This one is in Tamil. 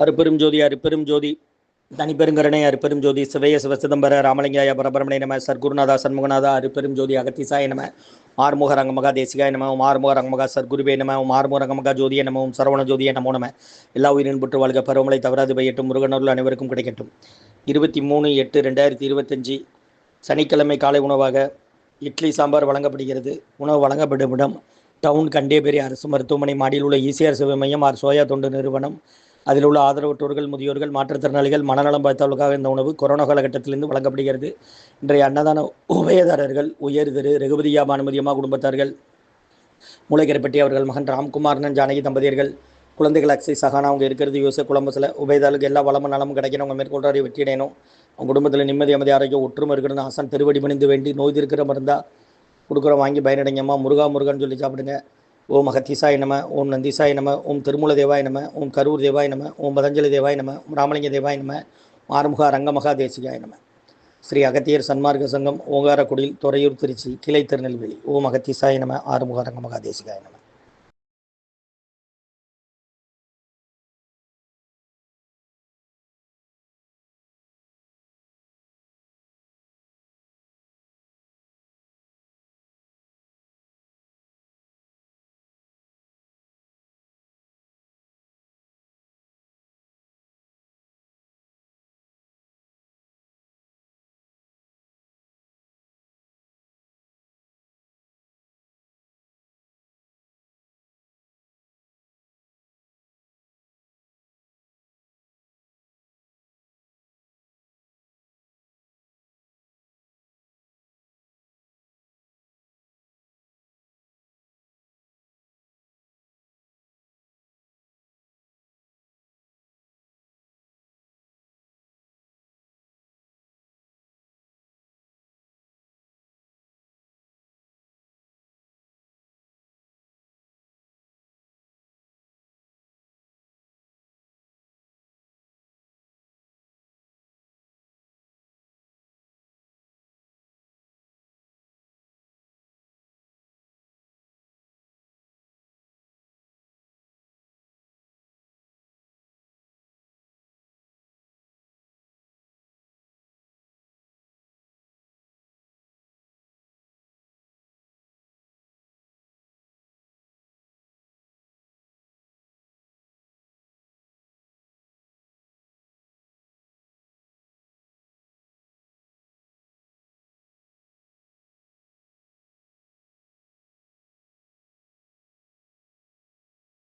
அருப்பெரும் ஜோதி அருப்பெரும் ஜோதி. தனிப்பெருங்கருணை அருப்பெரும் ஜோதி. சிவைய சிவ சிதம்பர ராமலிங்காய பரபரமணை நம. சர்க்குருநாதா சண்முகநாதா அருப்பெரும் ஜோதி அகத்திசாய நம. ஆறுமுக ரங்கமகா தேசிகாய நம. ஓம் ஆறுமுக ரங்கமகா சர்க்குருவே நம. ஓம் ஆறுமுக ரங்கமகா ஜோதிய நம. ஓம் சரவண ஜோதிய நமோ நம. எல்லா உயிரின் புற்று வாழ்க பருவமலை தவறாது பையட்டும். முருகனூரில் அனைவருக்கும் கிடைக்கட்டும். இருபத்தி மூணு எட்டு ரெண்டாயிரத்தி இருபத்தஞ்சி சனிக்கிழமை காலை உணவாக இட்லி சாம்பார் வழங்கப்படுகிறது. உணவு வழங்கப்படும் இடம் டவுன் கண்டேபேரி அரசு மருத்துவமனை மாடியில் உள்ள இசிஆர் சேவை மையம் ஆர் சோயா தொண்டு நிறுவனம் அதில் உள்ள ஆதரவற்றோர்கள் முதியோர்கள் மாற்றுத்திறனாளிகள் மனநலம் பார்த்தவர்களுக்காக இந்த உணவு கொரோனா காலகட்டத்திலிருந்து வழங்கப்படுகிறது. இன்றைய அன்னதான உபயதாரர்கள் உயர் திரு ரகுபதியா பானுமதியம்மா குடும்பத்தார்கள் மூளைக்கரைப்பட்டி அவர்கள் மகன் ராம்குமார்னன் ஜானகி தம்பதியர்கள் குழந்தைகள் அக்ஷய் சகானா அவங்க இருக்கிறது யோச குழம்புல உபயதாளுக்கு எல்லா வளமும் நலமும் கிடைக்கணும். அவங்க மேற்கொள்றாரு வெற்றியடையணும் அவங்க குடும்பத்தில் நிம்மதி அமைதி ஆரோக்கியம் ஒற்றுமை இருக்கணும்னு ஆசான் திருவடி பணிந்து வேண்டி நோய் இருக்கிற மருந்தா கொடுக்குறோம் வாங்கி பயனடைங்கம்மா முருகா முருகன் சொல்லி சாப்பிடுங்க. ஓம் அகத்தீசாய நம ஓம் நந்தீசாய நம ஓம் திருமூல தேவாய நம ஓம் கரூர் தேவாய நம ஓம் பதஞ்சலி தேவாய நம ஓம் ராமலிங்க தேவாய நம மாறுமுகா ரங்கமகா தேசிகாய நம. ஸ்ரீ அகத்தியர் சன்மார்க்க சங்கம் ஓங்காரக்குடியில் துறையூர் திருச்சி கிளை திருநெல்வேலி. ஓம் அகத்தீசாய நம ஆறுமுக ரங்கமகா தேசிகாய நம.